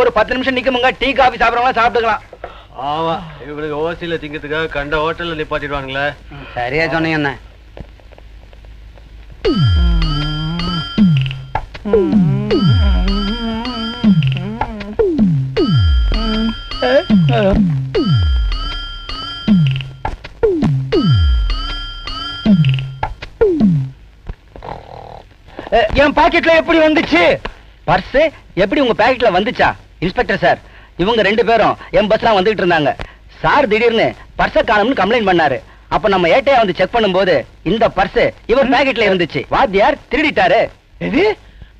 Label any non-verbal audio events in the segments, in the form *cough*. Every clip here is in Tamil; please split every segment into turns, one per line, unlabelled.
ஒரு பத்து நிமிஷம் நிக்குமுங்க. டீ காபி சாப்பிடறவங்க சாப்பிட்டுக்கலாம்.
ஆமா இவனுக்கு ஓசியில திங்கிறதுக்காக கண்ட ஹோட்டல்ல நிப்பாட்டிடுவாங்களே
சரியா சொன்னீங்க என் பாக்கெட்ல எப்படி வந்துச்சு? பர்ஸ் எப்படி உங்க பாக்கெட்ல வந்துச்சா? இன்ஸ்பெக்டர் சார் இவங்க ரெண்டு பேரும் என் பஸ்ல வந்துகிட்டு இருந்தாங்க. சார் திடீர்னு பர்ஸ காணும்னு கம்ப்ளைண்ட் பண்ணாரு. அப்ப நம்ம ஏட்டையா வந்து செக் பண்ணும்போது இந்த பர்ஸ் இவர் பாக்கெட்ல இருந்துச்சு. வாத்தியார் திருடிட்டாரு.
இது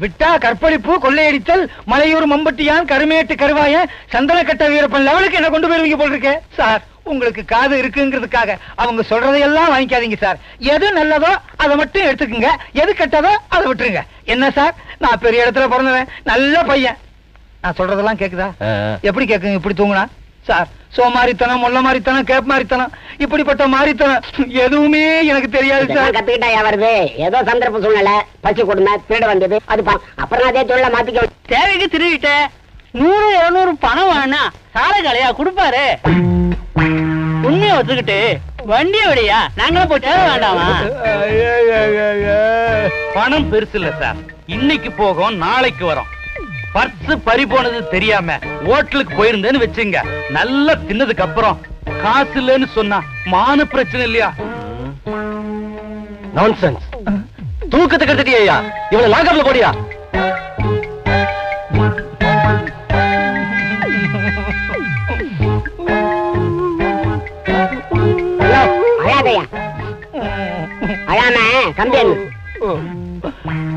விட்டா கற்பழிப்பு கொள்ளையடித்தல் மலையூர் மம்பட்டியான் கருமேட்டு கருவாயன் சந்தனக்கட்ட வீரப்பன் லெவலுக்கு என்ன கொண்டு போயிருவீங்க போல் இருக்கே சார் உங்களுக்கு காது இருக்குங்கிறதுக்காக அவங்க சொல்றதையெல்லாம் வாங்கிக்காதீங்க சார். எது நல்லதோ அதை மட்டும் எடுத்துக்கங்க. எது கெட்டதோ அதை விட்டுருங்க. என்ன சார்? நான் பெரிய இடத்துல பிறந்தவன். நல்ல பையன். நான் சொல்றதெல்லாம் கேக்குதா? எப்படி கேக்குங்க? இப்படி தூங்குனா? சார் சோமாரித்தனம் மொல்ல மாரித்தனம் கேப் மாரித்தனம் இப்படிப்பட்ட மாரித்தனம் எதுவுமே எனக்கு தெரியாது சார்.
கத்துக்கிட்டா வருது? ஏதோ சந்தர்ப்ப சூழ்நிலை. பசி கொடுமை திருட வந்தது. அது அப்புறம் அதே தொழில மாத்திக்க
தேவைக்கு திருடிட்டேன் நூறு இருநூறு பணம் வேணா சாலை கலையா கொடுப்பாரு. உண்மையை ஒத்துக்கிட்டு வண்டியை விடையா நாங்களும் தேவை வேண்டாமா?
பணம் பெருசு இல்ல சார். இன்னைக்கு போகும் நாளைக்கு வரும். பர்ஸ் பறி போனது தெரியாம ஹோட்டலுக்கு போயிருந்தேன்னு வச்சுங்க. நல்லா தின்னதுக்கு அப்புறம் காசு இல்லைன்னு சொன்னா மான பிரச்சனை இல்லையா?
நான்சென்ஸ் தூக்கத்தை கெடுத்துட்டியா இவனை லாக்கப்ல போடியா?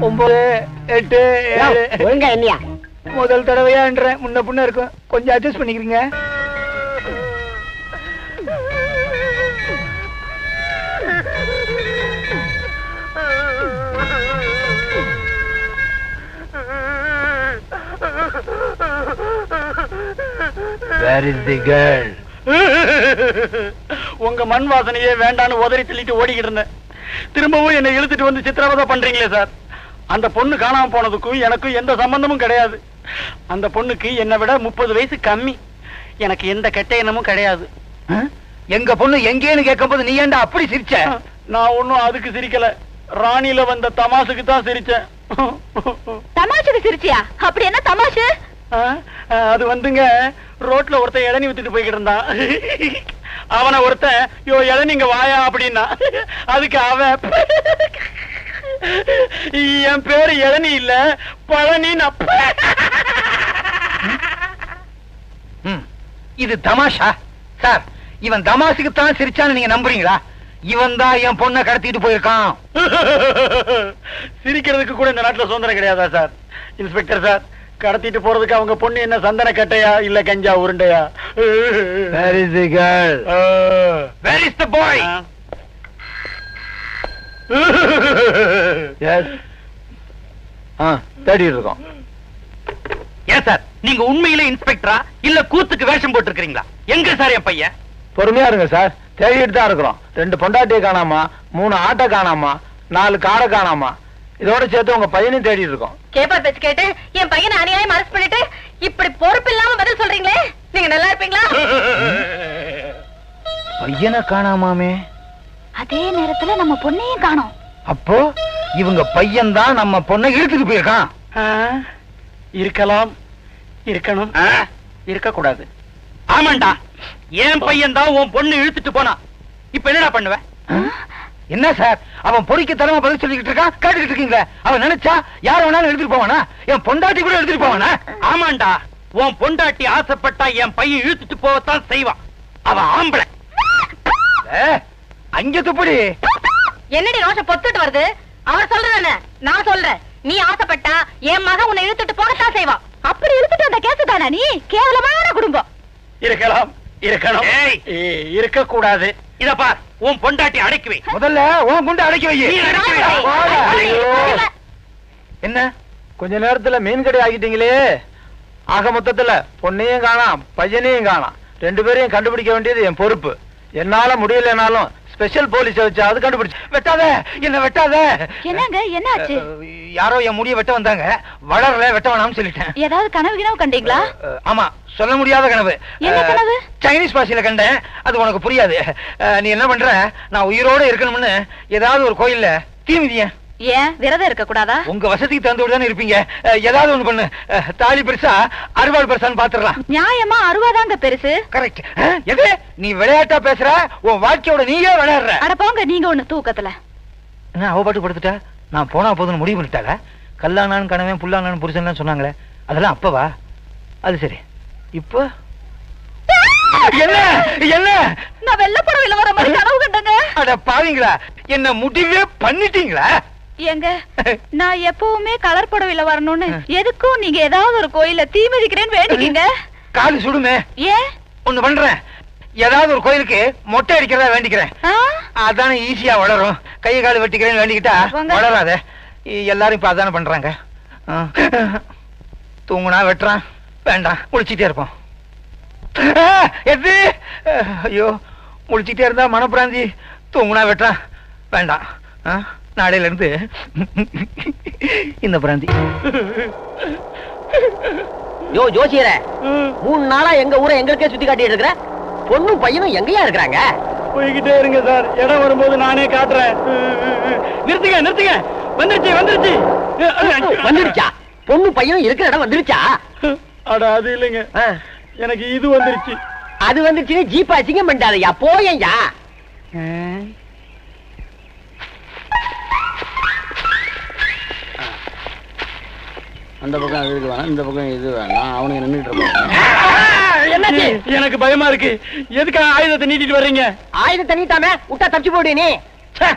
ஒன்பது எட்டு
ஒழுங்கா என்னையா?
முதல் தடவையான்றேன் முன்ன பின்ன இருக்கும். கொஞ்சம் அட்ஜஸ்ட் பண்ணிக்கிறீங்க. உங்க மண் வாசனையே வேண்டான்னு உதறி தள்ளிட்டு ஓடிக்கிட்டு இருந்தேன். திரும்பவும் என்னை இழுத்துட்டு வந்து சித்திரவதை பண்றீங்களே சார். அந்த பொண்ணு காணாம போனதுக்கும் எனக்கும் எந்த சம்பந்தமும் கிடையாது. அந்த பொண்ணுக்கு என்னை விட முப்பது வயசு கம்மி. எனக்கு எந்த கெட்ட எண்ணமும் கிடையாது. எங்க பொண்ணு எங்கேன்னு கேட்கும்போது நீ ஏன்டா அப்படி சிரிச்ச? நான் ஒண்ணும் அதுக்கு சிரிக்கல. ராணியில வந்த தமாசுக்கு தான் சிரிச்சேன்.
தமாஷுக்கு சிரிச்சியா? அப்படி என்ன தமாஷு?
அது வந்துங்க ரோட்ல ஒருத்தன் இளநி வித்துட்டு போய்கிட்டு இருந்தான். அவனை ஒருத்தன் யோ இளநீங்க வாயா அப்படின்னா அதுக்கு அவன் என் பேரு இளநி இல்ல பழனி இது தமாஷா? சார் இவன் தமாஷுக்கு தான் சிரிச்சான்னு நீங்க நம்புறீங்களா? இவன் தான் என் பொண்ணை கடத்திட்டு போயிருக்கான். சிரிக்கிறதுக்கு கூட இந்த நாட்டுல சுதந்திரம் கிடையாதா சார்? இன்ஸ்பெக்டர் சார் கடத்திட்டு போறதுக்கு அவங்க பொண்ணு என்ன சந்தன கட்டையா இல்ல கஞ்சா உருண்டையா?
Where is the girl
where is the boy
yes ah. தேடி இருக்கோம்.
ஏன் சார் நீங்க உண்மையிலே இன்ஸ்பெக்டரா இல்ல கூத்துக்கு வேஷம் போட்டுருக்கீங்களா எங்க சார் என் பையன்?
பொறுமையா இருங்க சார் தேடிட்டு தான் இருக்கிறோம். ரெண்டு பொண்டாட்டியை காணாமா மூணு ஆட்டை காணாமா நாலு காரை காணாமா. இதோட சேர்த்து உங்க பையனையும் தேடிட்டு இருக்கோம்.
கேப்பா பேச்சு கேட்டு என் பையனை அநியாயம் அரசு பண்ணிட்டு இப்படி பொறுப்பு இல்லாம பதில் சொல்றீங்களே? நீங்க நல்லா இருப்பீங்களா?
பையனை காணாமாமே.
அதே நேரத்துல நம்ம பொண்ணையும் காணோம்.
அப்போ இவங்க பையன் தான் நம்ம பொண்ணை இழுத்துட்டு போயிருக்கான். இருக்கலாம் இருக்கணும் இருக்க கூடாது
ஆமாண்டா. என் பையன் தான் உன் பொண்ணு இழுத்துட்டு போனா இப்ப என்னடா பண்ணுவ?
என்ன சார்? அவன் பொறிக்க தரமா பதில் சொல்லிக்கிட்டு இருக்கான் கேட்டுக்கிட்டு இருக்கீங்களே. அவன் நினைச்சா யார வேணாலும் எடுத்துட்டு போவானா? என் பொண்டாட்டி கூட எடுத்துட்டு போவானா?
ஆமாண்டா. உன் பொண்டாட்டி ஆசைப்பட்டா என் பையன் இழுத்துட்டு போகத்தான் செய்வான் அவன் ஆம்பளை.
ஏ, அங்க துப்படி.
என்னடி ரோஷம் பொத்துட்டு வருது? அவர் சொல்றது நான் சொல்றேன். நீ ஆசைப்பட்டா என் மகன் உன்னை இழுத்துட்டு போகத்தான் செய்வான். அப்படி இழுத்துட்டு அந்த கேசு தானா நீ கேவலமான குடும்பம்.
இருக்கலாம் இருக்கணும். இருக்க கூடாது
இத பார் உன் பொண்டாட்டி அடக்கி வை
முதல்ல உன் குண்டு அடக்கி வை. என்ன?
கொஞ்ச நேரத்துல மீன் கடை ஆகிட்டீங்களே? ஆக மொத்தத்துல பொண்ணையும் காணாம் பையனையும் காணாம். ரெண்டு பேரையும் கண்டுபிடிக்க வேண்டியது என் பொறுப்பு. என்னால முடியலனாலும்
ஸ்பெஷல் போலீஸ வச்சு அது கண்டுபிடிச்சு. வெட்டாத என்ன வெட்டாத.
என்னங்க என்ன ஆச்சு
யாரோ என் முடிய வெட்ட வந்தாங்க. வளரல வெட்ட வேணாம்னு சொல்லிட்டேன்.
ஏதாவது கனவு கிணவு கண்டீங்களா?
ஆமா சொல்ல முடியாத கனவு.
என்ன கனவு?
சைனீஸ் பாஷையில கண்டேன். அது உனக்கு புரியாது. நீ என்ன பண்ற? நான் உயிரோட இருக்கணும்னு ஏதாவது ஒரு கோயில்ல தீ மிதியேன்.
ஏன்? விரதம் இருக்க கூடாதா?
உங்க வசதிக்கு தந்து தானே இருப்பீங்க. ஏதாவது ஒண்ணு பண்ணு. தாலி பெருசா அறுவாள் பெருசான்னு பாத்துடலாம்.
நியாயமா அறுவாதாங்க பெருசு?
கரெக்ட் எது? நீ விளையாட்டா பேசுற? உன் வாழ்க்கையோட நீயே விளையாடுற.
அட போங்க நீங்க ஒண்ணு தூக்கத்துல.
என்ன அவ பாட்டு படுத்துட்டா? நான் போனா போதும்னு முடிவு பண்ணிட்டாள? கல்லானான் கணவன் புல்லானான் புருஷன்லாம் சொன்னாங்களே. அதெல்லாம் அப்பவா? அது சரி. இப்போ? என்ன? என்ன?
நான் வெள்ள புடவையில வர மாதிரி கனவு கண்டங்க.
அட பாவீங்களா? என்ன முடிவே பண்ணிட்டீங்களா?
ஏங்க *laughs* நான் எப்பவுமே கலர் புடவையில வரணும்னு எதுக்கும் நீங்க ஏதாவது ஒரு கோயில்ல தீ மிதிக்கிறேன்னு வேண்டிக்கீங்க.
காலு சுடுமே.
ஏன்?
ஒண்ணு பண்றேன். ஏதாவது ஒரு கோயிலுக்கு மொட்டை அடிக்கிறதா வேண்டிக்கிறேன்? அதானே ஈஸியா வளரும். கை கால் வெட்டிக்கிறேன்னு வேண்டிக்கிட்டா. வளராத. எல்லாரும் இப்ப அதானே பண்றாங்க. தூங்குனா வெட்டுறான் வேண்டாம் முழிச்சிட்டே இருப்போம். எது? ஐயோ முழிச்சிட்டே இருந்தா மனப்பிராந்தி. தூங்குனா வெட்டுறான் வேண்டாம். ஆ, நாளையில இருந்து இந்த பிராந்தி.
யோ ஜோசியர மூணு நாளா எங்க ஊரை எங்களுக்கே சுத்தி காட்டிட்டு இருக்கிற? பொண்ணும் பையனும் எங்கயா இருக்கிறாங்க?
போய்கிட்டே இருங்க சார். இடம் வரும்போது நானே காட்டுறேன். நிறுத்துங்க நிறுத்துங்க. வந்துருச்சு வந்துருச்சு.
வந்துருச்சா? பொண்ணு பையனும் இருக்கிற இடம் வந்துருச்சா?
அட அது இல்லைங்க. எனக்கு இது வந்துருச்சு.
அது வந்துருச்சுன்னு ஜீப் அசிங்கம் பண்ணிட்டாதயா போயையா
அந்த பக்கம் இது வேணாம் இந்த பக்கம் இது வேணாம் அவனுக்கு நின்றுட்டு
என்னாச்சு
எனக்கு பயமா இருக்கு எதுக்கு ஆயுதத்தை நீட்டிட்டு வர்றீங்க
ஆயுதம் தண்ணிட்டாமே விட்டா தப்பிச்சு போடு நீ
ச்சே,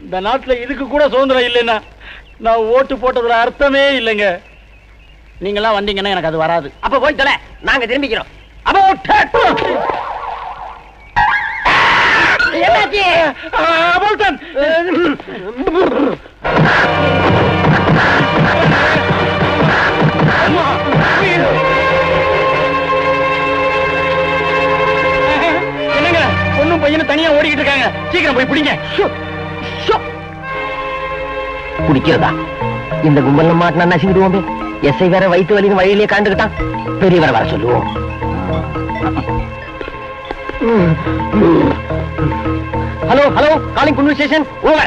இந்த நாட்டுல இதுக்கு கூட சுதந்திரம் இல்லைன்னா நான் ஓட்டு போட்டதுல அர்த்தமே இல்லைங்க
நீங்களாம் வந்தீங்கன்னா எனக்கு அது வராது
அப்ப போய் தொலை நாங்க திரும்பிக்கிறோம் அப்ப
சீக்கிரம் போய் பிடிங்க.
பிடிக்கிறதா இந்த கும்பல்ல மாட்டினா நசிக்கிடுவோமே எஸ்ஐ வேற வயிற்று வலின்னு வழியிலேயே காண்டுகிட்டான் பெரியவரை வர சொல்லுவோம். ஹலோ ஹலோ காலிங் புல்லு ஸ்டேஷன் ஓவர்.